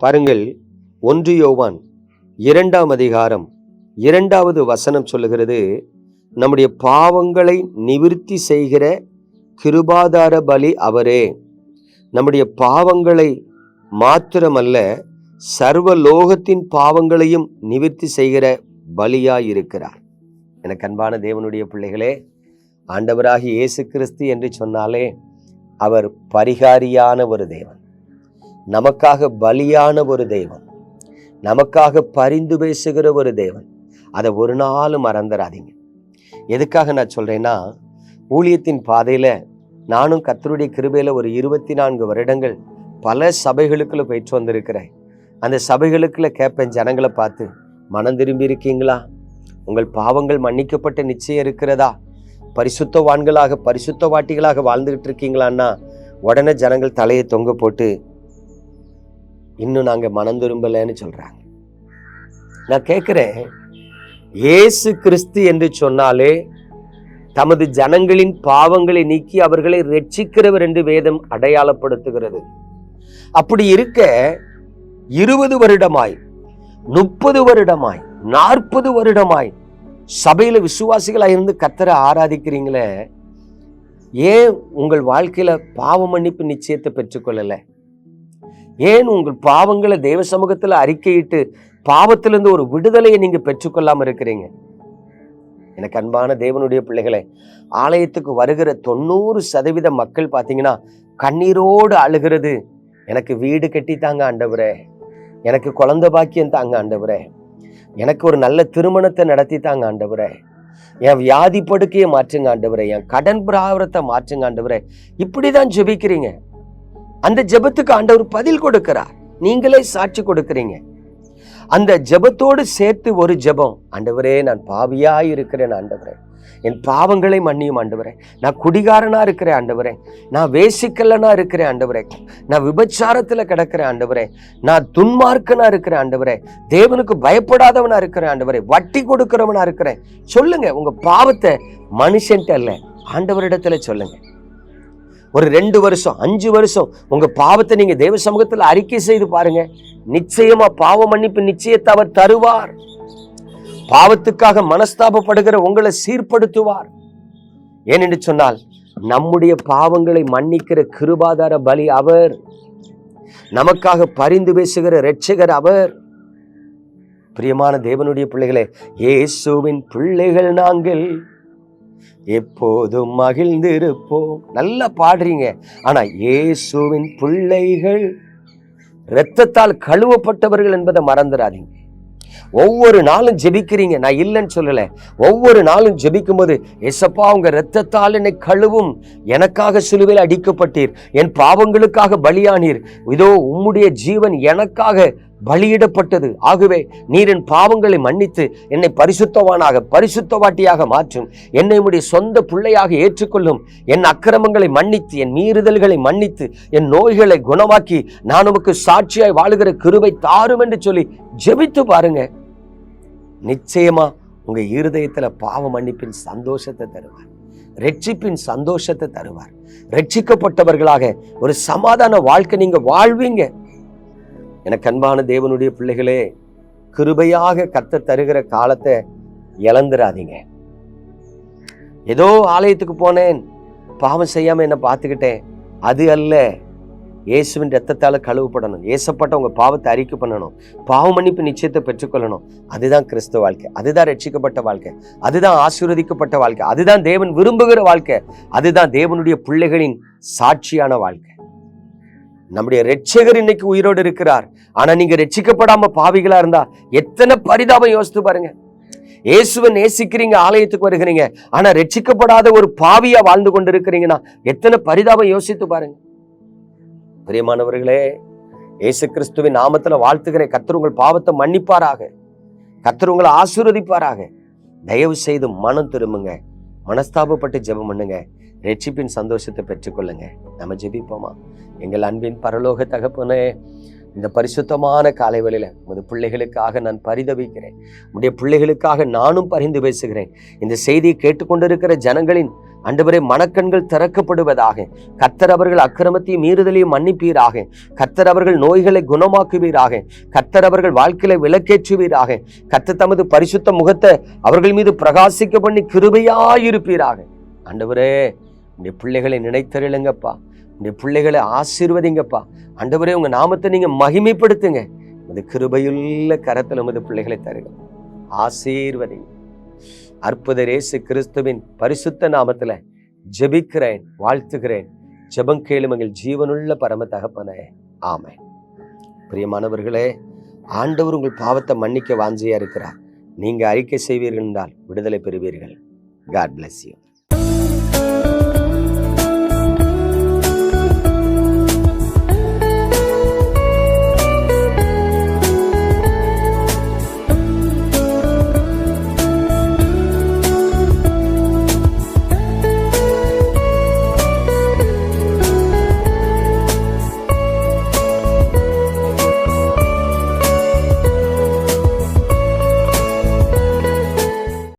பாருங்கள் ஒன்று யோவான் இரண்டாம் அதிகாரம் இரண்டாவது வசனம் சொல்லுகிறது நம்முடைய பாவங்களை நிவிருத்தி செய்கிற கிருபாதார பலி அவரே. நம்முடைய பாவங்களை மாத்திரமல்ல சர்வ லோகத்தின் பாவங்களையும் நிவிற்த்தி செய்கிற பலியாய் இருக்கிறார் எனக்கு அன்பான தேவனுடைய பிள்ளைகளே ஆண்டவராகி இயேசு கிறிஸ்து என்று சொன்னாலே அவர் பரிகாரியான ஒரு தேவன். நமக்காக பலியான ஒரு தெய்வம் நமக்காக பரிந்து பேசுகிற ஒரு தேவன். அதை ஒரு நாளும் மறந்துடாதீங்க எதுக்காக நான் சொல்றேன்னா ஊழியத்தின் பாதையில நானும் கத்தருடைய கிருபையில ஒரு இருபத்தி நான்கு வருடங்கள் பல சபைகளுக்குள்ள போயிட்டு வந்திருக்கிறேன். அந்த சபைகளுக்குள்ள கேட்பேன் ஜனங்களை பார்த்து மனம் திரும்பி இருக்கீங்களா? உங்கள் பாவங்கள் மன்னிக்கப்பட்ட நிச்சயம் இருக்கிறதா? பரிசுத்தவான்களாக பரிசுத்த வாட்டிகளாக வாழ்ந்துகிட்டு இருக்கீங்களான்னா உடனே ஜனங்கள் தலையை தொங்க போட்டு இன்னும் நாங்கள் மனம் திரும்பலைன்னு சொல்கிறாங்க நான் கேட்குறேன் இயேசு கிறிஸ்து என்று சொன்னாலே தமது ஜனங்களின் பாவங்களை நீக்கி அவர்களை ரட்சிக்கிறவர் என்று வேதம் அடையாளப்படுத்துகிறது. அப்படி இருக்க இருபது வருடமாய் முப்பது வருடமாய் நாற்பது வருடமாய் சபையில விசுவாசிகளாக இருந்து கத்தரை ஆராதிக்கிறீங்களே ஏன் உங்கள் வாழ்க்கையில பாவ மன்னிப்பு நிச்சயத்தை பெற்றுக்கொள்ளலை? ஏன் உங்கள் பாவங்களை தேவ சமூகத்தில் அறிக்கையிட்டு பாவத்திலிருந்து ஒரு விடுதலையை நீங்கள் பெற்றுக்கொள்ளாமல் இருக்கிறீங்க? எனக்கு அன்பான தேவனுடைய பிள்ளைகளை ஆலயத்துக்கு வருகிற தொண்ணூறு சதவீத மக்கள் பார்த்தீங்கன்னா கண்ணீரோடு அழுகிறது. எனக்கு வீடு கட்டித்தாங்க ஆண்டவரே. எனக்கு குழந்த பாக்கியம் தாங்க ஆண்டவரே. எனக்கு ஒரு நல்ல திருமணத்தை நடத்தி தாங்க ஆண்டவரே. என் வியாதி படுக்கையை மாற்றுங்க ஆண்டவரே. என் கடன் பிராவரத்தை மாற்றுங்க ஆண்டவரே. இப்படிதான் ஜெபிக்கிறீங்க. அந்த ஜெபத்துக்கு ஆண்டவர் பதில் கொடுக்கிறார். நீங்களே சாட்சி கொடுக்கிறீங்க. அந்த ஜெபத்தோடு சேர்த்து ஒரு ஜெபம். ஆண்டவரே நான் பாவியாய் இருக்கிறேன் ஆண்டவரே. என் பாவங்களை மன்னியும் ஆண்டவரே. நான் குடிகாரனா இருக்கிறேன் ஆண்டவரே. நான் வேசிக்கல்லனா இருக்கிறேன் ஆண்டவரே. நான் விபச்சாரத்துல கிடக்கிறேன் ஆண்டவரே. நான் துன்மார்க்கனா இருக்கிறேன் ஆண்டவரே. தேவனுக்கு பயப்படாதவனா இருக்கிறேன் ஆண்டவரே. வட்டி கொடுக்கிறவனா இருக்கிறேன். சொல்லுங்க உங்க பாவத்தை மனுஷன்ட்ட இல்லை ஆண்டவரிடத்துல சொல்லுங்க. ஒரு ரெண்டு வருஷம் அஞ்சு வருஷம் உங்கள் பாவத்தை நீங்கள் தேவ சமூகத்தில் அறிக்கை செய்து பாருங்க. நிச்சயமாக பாவ மன்னிப்பு நிச்சயத்தை அவர் தருவார். பாவத்துக்காக மனஸ்தாபப்படுகிற உங்களை சீர்படுத்துவார். ஏனென்று சொன்னால் நம்முடைய பாவங்களை மன்னிக்கிற கிருபாதார பலி அவர். நமக்காக பரிந்து பேசுகிற ரட்சகர் அவர். பிரியமான தேவனுடைய பிள்ளைகளே இயேசுவின் பிள்ளைகள் நாங்கள். எப்போதும் மகிழ்ந்திருப்போம். நல்லா பாடுறீங்க. ஆனா இயேசுவின் பிள்ளைகள் இரத்தத்தால் கழுவப்பட்டவர்கள் என்பதை மறந்துடாதீங்க. ஒவ்வொரு நாளும் ஜெபிக்கிறீங்க. நான் இல்லைன்னு சொல்லல. ஒவ்வொரு நாளும் ஜெபிக்கும் போது எசப்பா உங்க ரத்தத்தால் என்னை கழுவும். எனக்காக சிலுவையில் அடிக்கப்பட்டீர். என் பாவங்களுக்காக பலியானீர். இதோ உம்முடைய ஜீவன் எனக்காக பலியிடப்பட்டது. ஆகவே நீரின் பாவங்களை மன்னித்து என்னை பரிசுத்தவானாக பரிசுத்தவாட்டியாக மாற்றும். என்னை உடைய சொந்த பிள்ளையாக ஏற்றுக்கொள்ளும். என் அக்கிரமங்களை மன்னித்து என் மீறுதல்களை மன்னித்து என் நோய்களை குணமாக்கி நான் உமக்கு சாட்சியாய் வாழுகிற கிருபை தாரும் என்று சொல்லி ஜெபித்து பாருங்க. நிச்சயமா உங்க இருதயத்துல பாவ மன்னிப்பின் சந்தோஷத்தை தருவார். ரட்சிப்பின் சந்தோஷத்தை தருவார். ரட்சிக்கப்பட்டவர்களாக ஒரு சமாதான வாழ்க்கை நீங்க வாழ்வீங்க. எனக்கு அன்பான தேவனுடைய பிள்ளைகளே கிருபையாக கத்த தருகிற காலத்தை இழந்துடாதீங்க ஏதோ ஆலயத்துக்கு போனேன் பாவம் செய்யாமல் என்ன பார்த்துக்கிட்டேன். அது அல்ல இயேசுவின் ரத்தத்தால் கழுவப்படணும். ஏசப்பட்ட உங்கள் பாவத்தை அறிக்கை பண்ணணும். பாவ மன்னிப்பு நிச்சயத்தை பெற்றுக்கொள்ளணும். அதுதான் கிறிஸ்துவ வாழ்க்கை. அதுதான் ரட்சிக்கப்பட்ட வாழ்க்கை. அதுதான் ஆசீர்வதிக்கப்பட்ட வாழ்க்கை. அதுதான் தேவன் விரும்புகிற வாழ்க்கை. அதுதான் தேவனுடைய பிள்ளைகளின் சாட்சியான வாழ்க்கை. நம்முடைய ரட்சகர் இன்னைக்கு உயிரோடு இருக்கிறார். ஆனா நீங்க ரட்சிக்கப்படாம பாவிகளா இருந்தா எத்தனை பரிதாபம் யோசித்து பாருங்க. இயேசுவை நேசிக்கிறீங்க ஆலயத்துக்கு வருகிறீங்க. ஆனா ரட்சிக்கப்படாத ஒரு பாவியா வாழ்ந்து கொண்டு இருக்கிறீங்கன்னா எத்தனை பரிதாபம் யோசித்து பாருங்க. பிரியமானவர்களே இயேசு கிறிஸ்துவின் நாமத்துல வாழ்த்துகிறேன் கர்த்தர் உங்கள் பாவத்தை மன்னிப்பாராக. கர்த்தர் உங்களை ஆசீர்வதிப்பாராக. தயவு செய்து மனம் திரும்புங்க. மனஸ்தாபப்பட்டு ஜெபம் பண்ணுங்க. ரட்சிப்பின் சந்தோஷத்தை பெற்றுக்கொள்ளுங்க. நம்ம ஜெபிப்போமா? எங்கள் அன்பின் பரலோக தகப்பனே இந்த பரிசுத்தமான காலை வேளையில உமது பிள்ளைகளுக்காக நான் பரிதவிக்கிறேன். உடைய பிள்ளைகளுக்காக நானும் பரிந்து பேசுகிறேன். இந்த செய்தியை கேட்டுக்கொண்டிருக்கிற ஜனங்களின் ஆண்டவரே மனக்கண்கள் திறக்கப்படுவதாக. கத்தர் அவர்கள் அக்கிரமத்தையும் மீறுதலையும் மன்னிப்பீராக. கத்தர் அவர்கள் நோய்களை குணமாக்குவீராக. கத்தர் அவர்கள் வாழ்க்கையில விளக்கேற்றுவீராக. கத்த தமது பரிசுத்த முகத்தை அவர்கள் மீது பிரகாசிக்க பண்ணி கிருபையாயிருப்பீராக. ஆண்டவரே உடைய பிள்ளைகளை நினைத்தருளுங்கப்பா உடைய பிள்ளைகளை ஆசீர்வதிங்கப்பா. ஆண்டவரே உங்க நாமத்தை நீங்க மகிமைப்படுத்துங்க. உமது கிருபையுள்ள கரத்தில் உமது பிள்ளைகளை தருங்க ஆசீர்வதிங்க. அற்புத இயேசு கிறிஸ்துவின் பரிசுத்த நாமத்துல ஜெபிக்கிறேன் வாழ்த்துகிறேன். ஜெபம் கேளும் ஜீவனுள்ள பரம தகப்பனே. ஆமை பிரியமானவர்களே ஆண்டவர் உங்கள் பாவத்தை மன்னிக்க வாஞ்சியா இருக்கிறார். நீங்க அறிக்கை செய்வீர்கள் என்றால் விடுதலை பெறுவீர்கள். God bless you